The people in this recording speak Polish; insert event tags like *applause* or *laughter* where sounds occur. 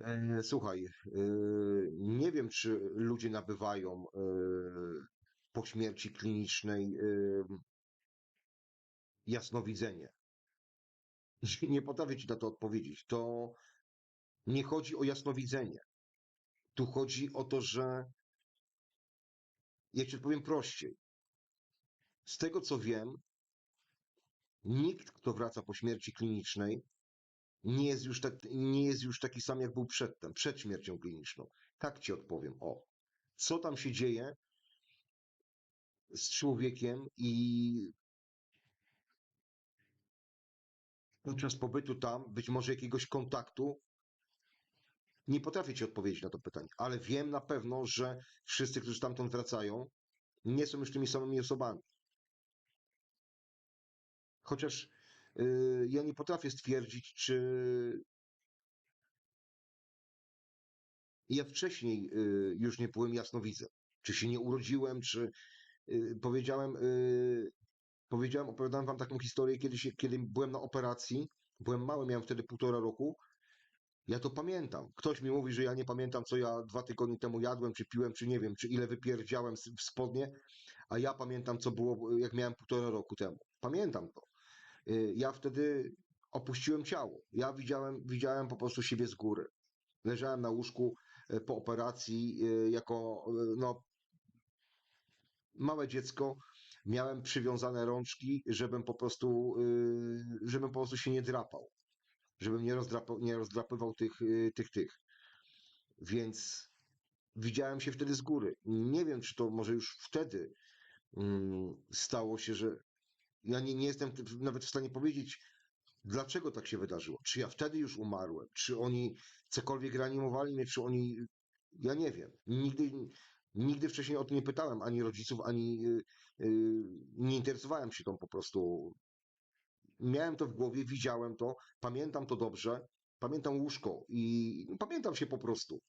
E, Słuchaj, e, nie wiem, czy ludzie nabywają e, po śmierci klinicznej e, jasnowidzenie. *laughs* Nie potrafię ci na to odpowiedzieć. To nie chodzi o jasnowidzenie. Tu chodzi o to, że ja ci odpowiem prościej. Z tego co wiem, nikt, kto wraca po śmierci klinicznej, nie jest już, tak, nie jest już taki sam, jak był przedtem, przed śmiercią kliniczną. Tak ci odpowiem. O, co tam się dzieje z człowiekiem i podczas pobytu tam, być może jakiegoś kontaktu, nie potrafię ci odpowiedzieć na to pytanie, ale wiem na pewno, że wszyscy, którzy stamtąd wracają, nie są już tymi samymi osobami. Chociaż ja nie potrafię stwierdzić, czy ja wcześniej yy, już nie byłem jasnowidzem. Czy się nie urodziłem, czy yy, powiedziałem, powiedziałem, opowiadałem wam taką historię, kiedy, się, kiedy byłem na operacji, byłem mały, miałem wtedy półtora roku, ja to pamiętam. Ktoś mi mówi, że ja nie pamiętam, co ja dwa tygodnie temu jadłem, czy piłem, czy nie wiem, czy ile wypierdziałem w spodnie, a ja pamiętam, co było, jak miałem półtora roku temu. Pamiętam to. Y, Ja wtedy opuściłem ciało. Ja widziałem, widziałem po prostu siebie z góry. Leżałem na łóżku y, po operacji y, jako no, małe dziecko. Miałem przywiązane rączki, żebym po prostu, żebym po prostu się nie drapał. Żebym nie, rozdrapał, nie rozdrapywał tych, tych, tych. Więc widziałem się wtedy z góry. Nie wiem, czy to może już wtedy mm, stało się, że ja nie, nie jestem nawet w stanie powiedzieć, dlaczego tak się wydarzyło. Czy ja wtedy już umarłem? Czy oni cokolwiek reanimowali mnie? Czy oni... Ja nie wiem. Nigdy, nigdy wcześniej o to nie pytałem ani rodziców, ani y, y, nie interesowałem się tą po prostu. Miałem to w głowie, widziałem to, pamiętam to dobrze, pamiętam łóżko i pamiętam się po prostu.